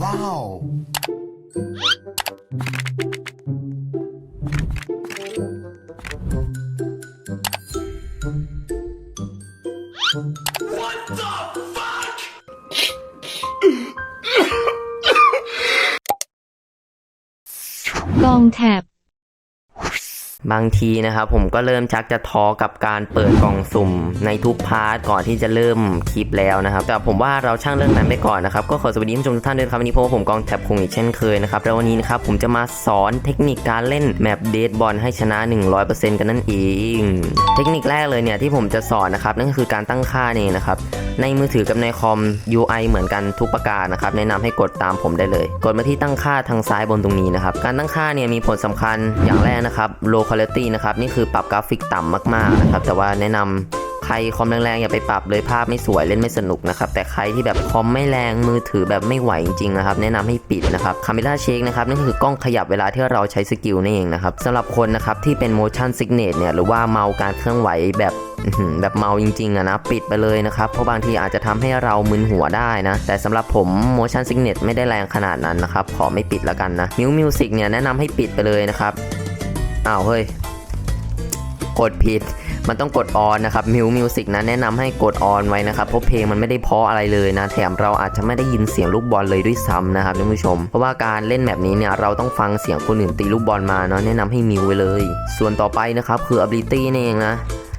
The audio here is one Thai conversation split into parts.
Wow. What the fuck? กองแท็บ บางทีนะครับผมก็เริ่มชักจะท้อกับการเปิดกล่องสุ่มในทุกพาร์ทก่อนที่จะเริ่มคลิปแล้วนะครับ แต่ผมว่าเราช่างเรื่องนั้นไปก่อนนะครับ ก็ขอสวัสดีผู้ชมทุกท่านด้วยครับวันนี้พบกับผมกองแท็บคงอีกเช่นเคยนะครับ แล้ววันนี้นะครับผมจะมาสอนเทคนิคการเล่นแมปเดดบอลให้ชนะ 100%กันนั่นเอง เทคนิคแรกเลยเนี่ยที่ผมจะสอนนะครับนั่นก็คือการตั้งค่านี่นะครับในมือถือกับในคอม UI เหมือนกันทุกประการนะครับแนะนำให้กดตามผมได้เลย กดมาที่ตั้งค่าทางซ้ายบนตรงนี้นะครับการตั้งค่าเนี่ยมีผลสำคัญอย่างแรกนะครับ low quality นะครับนี่คือปรับกราฟิกต่ำมากๆนะครับแต่ว่าแนะนำใครคอมแรงๆอย่าไปปรับเลยภาพไม่สวยเล่นไม่สนุกนะครับแต่ใครที่แบบคอมไม่แรงมือถือแบบไม่ไหวจริงๆนะครับแนะนำให้ปิดนะครับ Camera Shake นะครับนั่นคือกล้องขยับเวลาที่เราใช้สกิลนี่เองนะครับสำหรับคนนะครับที่เป็น motion sickness เนี่ยหรือว่าเมาการเคลื่อนไหวแบบแบบเมาจริงๆอะนะปิดไปเลยนะครับ เพราะบางทีอาจจะทำให้เรามึนหัวได้นะ แต่สำหรับผม motion sickness ไม่ได้แรงขนาดนั้นนะครับ ขอไม่ปิดแล้วกันนะมิวมิวสิกเนี่ยแนะนำให้ปิดไปเลยนะครับ อ้าวเฮ้ย กดผิด มันต้องกดออนนะครับมิวมิวสิกนะแนะนำให้กดออนไว้นะครับ เพราะเพลงมันไม่ได้เพราะอะไรเลยนะ แถมเราอาจจะไม่ได้ยินเสียงลูกบอลเลยด้วยซ้ำนะครับท่านผู้ชม เพราะว่าการเล่นแบบนี้เนี่ยเราต้องฟังเสียงคนอื่นตีลูกบอลมาเนาะแนะนำให้มิวไว้เลย ส่วนต่อไปนะครับคือ ability นี่เองนะ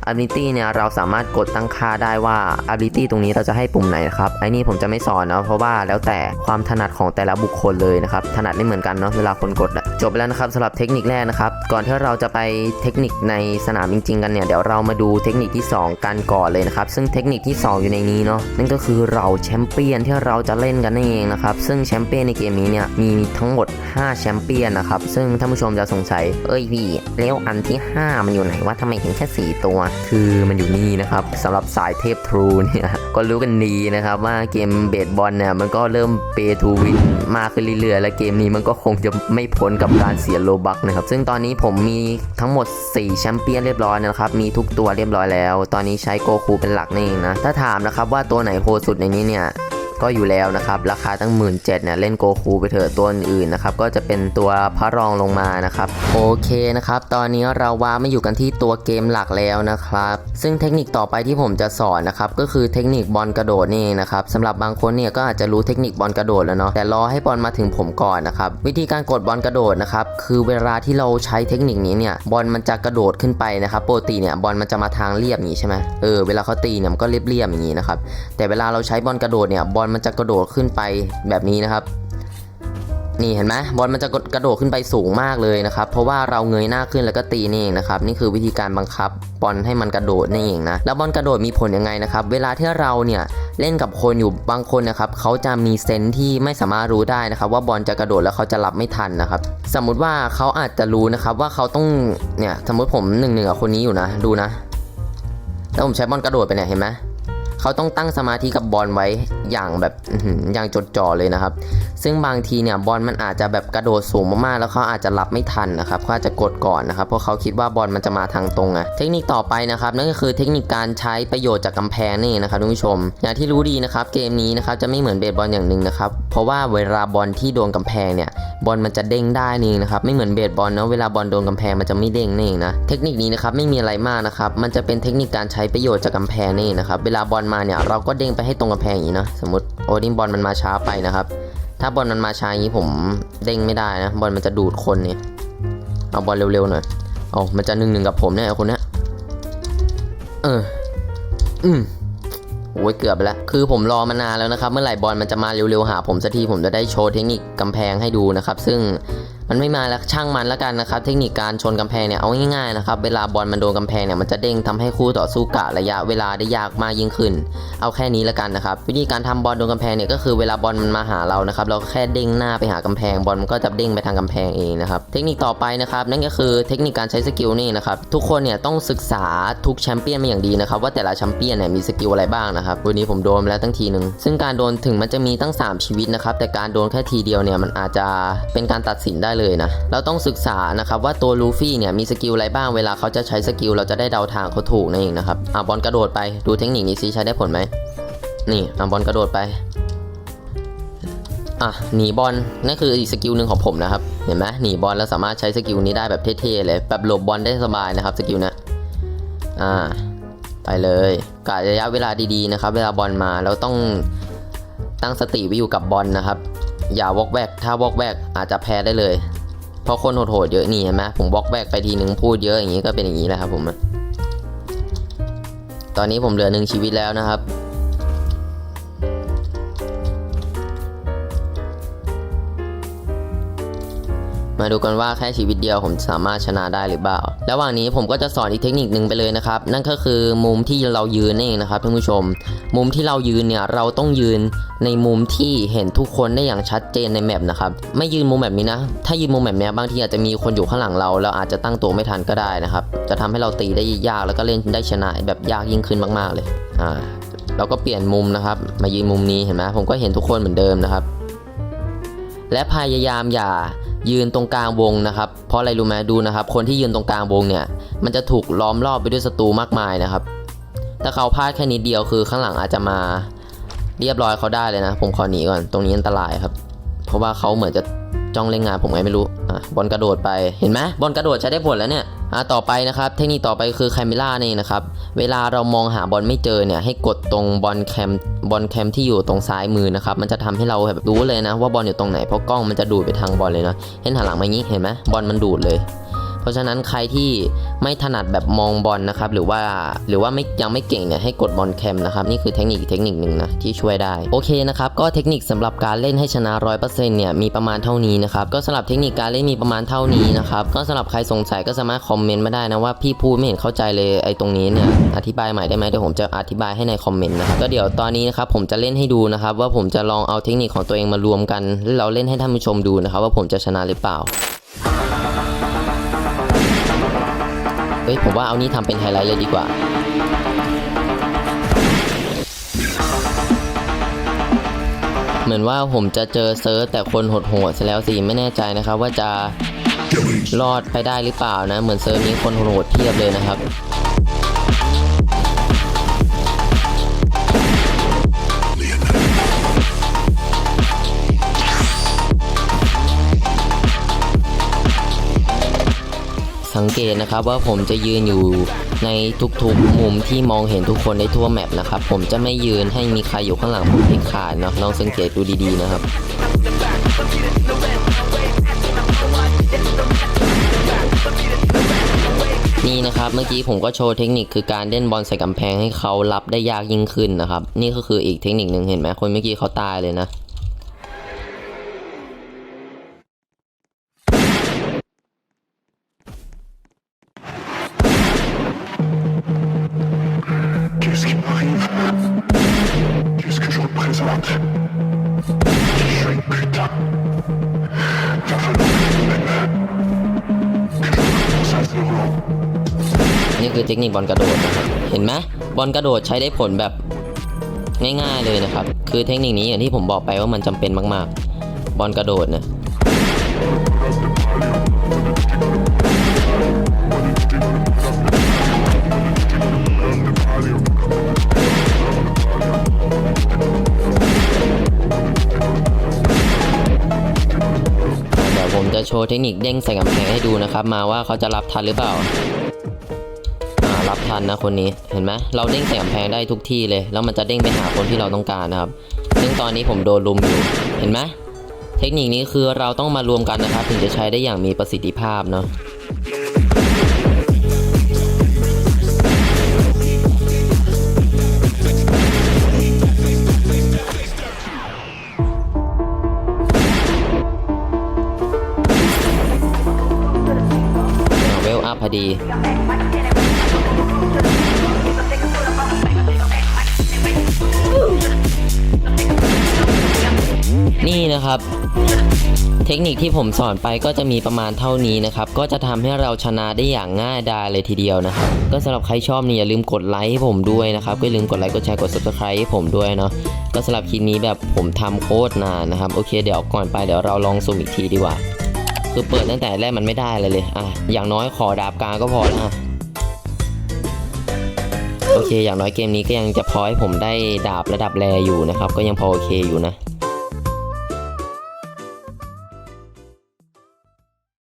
ability เนี่ยเราสามารถกดตั้งค่าได้ว่า ability ตรงนี้เราจะให้ปุ่มไหนนะครับไอ้นี่ผมจะไม่สอนเนาะเพราะว่าแล้วแต่ความถนัดของแต่ละบุคคลเลยนะครับถนัดไม่เหมือนกันเนาะเวลาคนกดจบไปแล้วนะครับสำหรับเทคนิคแรกนะครับก่อนที่เราจะไปเทคนิคในสนามจริงๆกันเนี่ยเดี๋ยวเรามาดูเทคนิคที่ 2 กันก่อนเลยนะครับซึ่งเทคนิคที่ 2 อยู่ในนี้เนาะนั่นก็คือเราแชมเปี้ยนที่เราจะเล่นกันนั่นเองนะครับซึ่งแชมเปี้ยนในเกมนี้เนี่ยมีทั้งหมด 5 แชมเปี้ยนนะครับซึ่งท่านผู้ชมจะสงสัยเอ้ยพี่แล้วอันที่ 5 มันอยู่ไหนว่าทำไมเห็นแค่ 4 ตัวคือมันอยู่นี่นะครับสำหรับสายเทพทรูเนี่ยก็รู้กันดีนะครับว่าเกมเบสบอลเนี่ยมันก็เริ่มเปทูวินมากขึ้นเรื่อยๆ และเกมนี้มันก็คงจะไม่พ้นกับการเสียโลบักนะครับ ซึ่งตอนนี้ผมมีทั้งหมด 4 แชมเปี้ยนเรียบร้อยนะครับ มีทุกตัวเรียบร้อยแล้ว ตอนนี้ใช้โกคูเป็นหลักนี่เองนะ ถ้าถามนะครับว่าตัวไหนโหดสุดในนี้เนี่ย ก็อยู่แล้วนะครับ ราคาตั้ง 1 7ื่นเนี่ยเล่นโกคูไปเถอะตัวอื่นนะครับก็จะเป็นตัวพระรองลงมานะครับโอเคนะครับตอนนี้เราว่าไม่อยู่กันที่ตัวเกมหลักแล้วนะครับ ซึ่งเทคนิคต่อไปที่ผมจะสอนนะครับก็คือเทคนิคบอลกระโดดนี่นะครับสำหรับบางคนเนี่ยก็อาจจะรู้เทคนิคบอลกระโดดแล้วเนาะแต่รอให้บอลมาถึงผมก่อนนะครับวิธีการกดบอลกระโดดนะครับคือเวลาที่เราใช้เทคนิคนี้เนี่ยบอลมันจะกระโดดขึ้นไปนะครับปกติเนี่ยบอลมันจะมาทางเรียบอย่างนี้ใช่ไหมเออเวลาเขาตีเนี่ยมันก็เรียบๆอย่างนี้นะครับแต่เวลาเราใช้บอลกระโดดเนี่ยบอลมันจะกระโดดขึ้นไปแบบนี้นะครับ นี่เห็นไหมบอลมันจะกระโดดขึ้นไปสูงมากเลยนะครับ เพราะว่าเราเงยหน้าขึ้นแล้วก็ตีนี่เองนะครับ นี่คือวิธีการบังคับบอลให้มันกระโดดนี่เองนะ แล้วบอลกระโดดมีผลยังไงนะครับ เวลาที่เราเนี่ยเล่นกับคนอยู่บางคนนะครับเขาจะมีเซนส์ที่ไม่สามารถรู้ได้นะครับ ว่าบอลจะกระโดดแล้วเขาจะรับไม่ทันนะครับ สมมุติว่าเขาอาจจะรู้นะครับว่าเขาต้องเนี่ยสมมติผมหนึ่งหนึ่งกับคนนี้อยู่นะ ดูนะ แล้วผมใช้บอลกระโดดไปเนี่ยเห็นไหม เขาต้องตั้งสมาธิกับบอลไว้อย่างแบบอย่างจดจ่อเลยนะครับ ซึ่งบางทีเนี่ยบอลมันอาจจะแบบกระโดดสูงมากๆ แล้วเขาอาจจะรับไม่ทันนะครับเขาอาจจะกดก่อนนะครับเพราะเขาคิดว่าบอลมันจะมาทางตรงอะเทคนิคต่อไปนะครับนั่นก็คือเทคนิคการใช้ประโยชน์จากกำแพงนี่นะครับทุกผู้ชม อย่างที่รู้ดีนะครับเกมนี้นะครับจะไม่เหมือนเบสบอลอย่างหนึ่งนะครับเพราะว่าเวลาบอลที่โดนกำแพงเนี่ย บอลมันจะเด้งได้นี่นะครับไม่เหมือนเบสบอลเนาะเวลาบอลโดนกำแพงมันจะไม่เด้งนี่นะเทคนิคนี้นะครับไม่มีอะไรมากนะครับมันจะเป็นเทคนิคการใช้ประโยชน์จากกำแพงนี่นะครับเวลาบอลมาเนี่ยเราก็เด้งไปให้ตรงกำแพงอย่างนี้นะสมมติโอดิบอลมันมาช้าไปนะครับถ้าบอลมันมาช้าอย่างนี้ผมเด้งไม่ได้นะบอลมันจะดูดคนเนี่ยเอาบอลเร็วๆหน่อยเอามันจะหนึ่งหนึ่งกับผมเนี่ยคนเนี้ยเอออืม โอ้ยเกือบไปแล้ว คือผมรอมานานแล้วนะครับ เมื่อไหร่บอลมันจะมาเร็วๆหาผมสักทีผมจะได้โชว์เทคนิคกำแพงให้ดูนะครับ ซึ่ง มันไม่มาแล้วช่างมันแล้วกันนะครับ เทคนิคการชนกำแพงเนี่ยเอาง่ายๆนะครับ เวลาบอลมันโดนกำแพงเนี่ยมันจะเด้งทำให้คู่ต่อสู้กะระยะเวลาได้ยากมากยิ่งขึ้น เอาแค่นี้แล้วกันนะครับ วิธีการทำบอลโดนกำแพงเนี่ยก็คือเวลาบอลมันมาหาเรานะครับ เราแค่เด้งหน้าไปหากำแพงบอลมันก็จะเด้งไปทางกำแพงเองนะครับ เทคนิคต่อไปนะครับนั่นก็คือเทคนิคการใช้สกิลนี่นะครับทุกคนเนี่ยต้องศึกษาทุกแชมเปี้ยนมาอย่างดีนะครับว่าแต่ละแชมเปี้ยนเนี่ยมีสกิลอะไรบ้างนะครับวันนี้ผมโดนแล้วตั้งทีหนึ่งซึ่งการโดนถึงมันจะมีตั้ง 3 ชีวิตนะครับแต่การโดนแค่ทีเดียวเนี่ยมันอาจจะเป็นการตัดสินได้เลยนะ เราต้องศึกษานะครับว่าตัวลูฟี่เนี่ยมีสกิลอะไรบ้างเวลาเขาจะใช้สกิลเราจะได้เดาทางเขาถูกนั่นเองนะครับอะบอลกระโดดไปดูเทคนิคนี้ซิใช้ได้ผลไหมนี่อะบอลกระโดดไปอะหนีบอลนั่นคืออีกสกิลหนึ่งของผมนะครับเห็นไหมหนีบอลแล้วสามารถใช้สกิลนี้ได้แบบเท่ๆเลยแบบหลบบอลได้สบายนะครับสกิลนะอ่าไปเลยกะระยะเวลาดีๆนะครับ เวลาบอลมาแล้วต้องตั้งสติไว้อยู่กับบอลนะครับ อย่าวอกแวกถ้าวอกแวกอาจจะแพ้ได้เลย เพราะคนโหดๆเยอะนี่เห็นไหมผมวอกแวกไปทีนึงพูดเยอะอย่างนี้ก็เป็นอย่างนี้แหละครับผม ตอนนี้ผมเหลือหนึ่งชีวิตแล้วนะครับ มาดูกันว่าแค่ชีวิตเดียวผมสามารถชนะได้หรือเปล่า ระหว่างนี้ผมก็จะสอนอีกเทคนิคหนึ่งไปเลยนะครับ นั่นก็คือมุมที่เรายืนนี่เองนะครับท่านผู้ชม มุมที่เรายืนเนี่ยเราต้องยืนในมุมที่เห็นทุกคนได้อย่างชัดเจนในแมปนะครับ ไม่ยืนมุมแบบนี้นะ ถ้ายืนมุมแบบนี้บางทีอาจจะมีคนอยู่ข้างหลังเรา เราอาจจะตั้งตัวไม่ทันก็ได้นะครับ จะทำให้เราตีได้ยากแล้วก็เล่นได้ชนะแบบยากยิ่งขึ้นมาก ๆ เลย อ่า เราก็เปลี่ยนมุมนะครับ มายืนมุมนี้เห็นไหมผมก็เห็นทุกคนเหมือนเดิมนะครับ และพยายามอย่า ยืนตรงกลางวงนะครับ เพราะอะไรรู้ไหมดูนะครับ คนที่ยืนตรงกลางวงเนี่ย มันจะถูกล้อมรอบไปด้วยศัตรูมากมายนะครับ ถ้าเขาพลาดแค่นิดเดียวคือข้างหลังอาจจะมาเรียบร้อยเขาได้เลยนะ ผมขอหนีก่อน ตรงนี้อันตรายครับ เพราะว่าเขาเหมือนจะ จ้องเล่นงานผมไงไม่รู้อะบอลกระโดดไปเห็นไหมบอลกระโดดใช้ได้ผลแล้วเนี่ยอะต่อไปนะครับ เทคนิคต่อไปคือแคมิล่านี่นะครับ เวลาเรามองหาบอลไม่เจอเนี่ยให้กดตรงบอลแคมบอลแคมที่อยู่ตรงซ้ายมือนะครับ มันจะทำให้เราแบบรู้เลยนะว่าบอลอยู่ตรงไหนเพราะกล้องมันจะดูดไปทางบอลเลยเนาะเห็นหันหลังมางี้เห็นไหมบอลมันดูดเลย เพราะฉะนั้นใครที่ ไม่ถนัดแบบมองบอลนะครับหรือว่าหรือว่าไม่ยังไม่เก่งเนี่ยให้กดบอลแคมนะครับนี่คือเทคนิคเทคนิคหนึ่งนะที่ช่วยได้โอเคนะครับก็เทคนิคสำหรับการเล่นให้ชนะ100%เปอร์เซ็นต์เนี่ยมีประมาณเท่านี้นะครับก็สำหรับเทคนิคการเล่นมีประมาณเท่านี้นะครับก็สำหรับใครสงสัยก็สามารถคอมเมนต์มาได้นะว่าพี่พูดไม่เห็นเข้าใจเลยไอ้ตรงนี้เนี่ยอธิบายใหม่ได้ไหมเดี๋ยวผมจะอธิบายให้ในคอมเมนต์นะครับก็เดี๋ยวตอนนี้นะครับผมจะเล่นให้ดูนะครับว่าผมจะลองเอาเทคนิคของตัวเองมารวมกันแล้วเราเล่นให้ท่านผู้ชมดูนะครับว่าผมจะชนะหรือเปล่า ฮ้ยผมว่าเอานี้ทำเป็นไฮไลท์เลยดีกว่าเหมือนว่าผมจะเจอเซิร์ชแต่คนโหดๆซะแล้วสิไม่แน่ใจนะครับ ว่าจะรอดไปได้หรือเปล่านะ เหมือนเซิร์ฟนี้คนโหดๆเทียบเลยนะครับ สังเกตนะครับว่าผมจะยืนอยู่ในทุกๆมุมที่มองเห็นทุกคนได้ทั่วแมปนะครับ ผมจะไม่ยืนให้มีใครอยู่ข้างหลังผมเด็ดขาดเนาะลองสังเกตดูดีๆนะครับนี่นะครับเมื่อกี้ผมก็โชว์เทคนิคคือการเล่นบอลใส่กำแพงให้เขารับได้ยากยิ่งขึ้นนะครับ นี่ก็คืออีกเทคนิคหนึ่งเห็นไหมคนเมื่อกี้เขาตายเลยนะ นี่คือเทคนิคบอลกระโดดนะครับ เห็นไหมบอลกระโดดใช้ได้ผลแบบง่ายๆเลยนะครับ คือเทคนิคนี้อย่างที่ผมบอกไปว่ามันจำเป็นมาก ๆ บอลกระโดดเนี่ย จะโชว์เทคนิคเด้งใส่กำแพงให้ดูนะครับ มาว่าเขาจะรับทันหรือเปล่าอ่ารับทันนะคนนี้เห็นไหมเราเด้งใส่กำแพงได้ทุกที่เลย แล้วมันจะเด้งไปหาคนที่เราต้องการนะครับ ซึ่งตอนนี้ผมโดนลุมอยู่เห็นไหมเทคนิคนี้คือเราต้องมารวมกันนะครับ ถึงจะใช้ได้อย่างมีประสิทธิภาพเนาะ นะครับ เทคนิคที่ผมสอนไปก็จะมีประมาณเท่านี้นะครับ ก็จะทำให้เราชนะได้อย่างง่ายดายเลยทีเดียวนะครับ ก็สำหรับใครชอบนี่อย่าลืมกดไลค์ให้ผมด้วยนะครับก็อย่าลืมกดไลค์กดแชร์กด subscribe ให้ผมด้วยเนาะก็สำหรับคลิปนี้แบบผมทำโคตรนานนะครับโอเคเดี๋ยวก่อนไปเดี๋ยวเราลองสุ่มอีกทีดีกว่า คือเปิดตั้งแต่แรกมันไม่ได้เลยเลยอะอย่างน้อยขอดาบกลางก็พอแล้วอะโอเค อย่างน้อยเกมนี้ก็ยังจะพอให้ผมได้ดาบระดับแรอยู่นะครับ ก็ยังพอโอเคอยู่นะ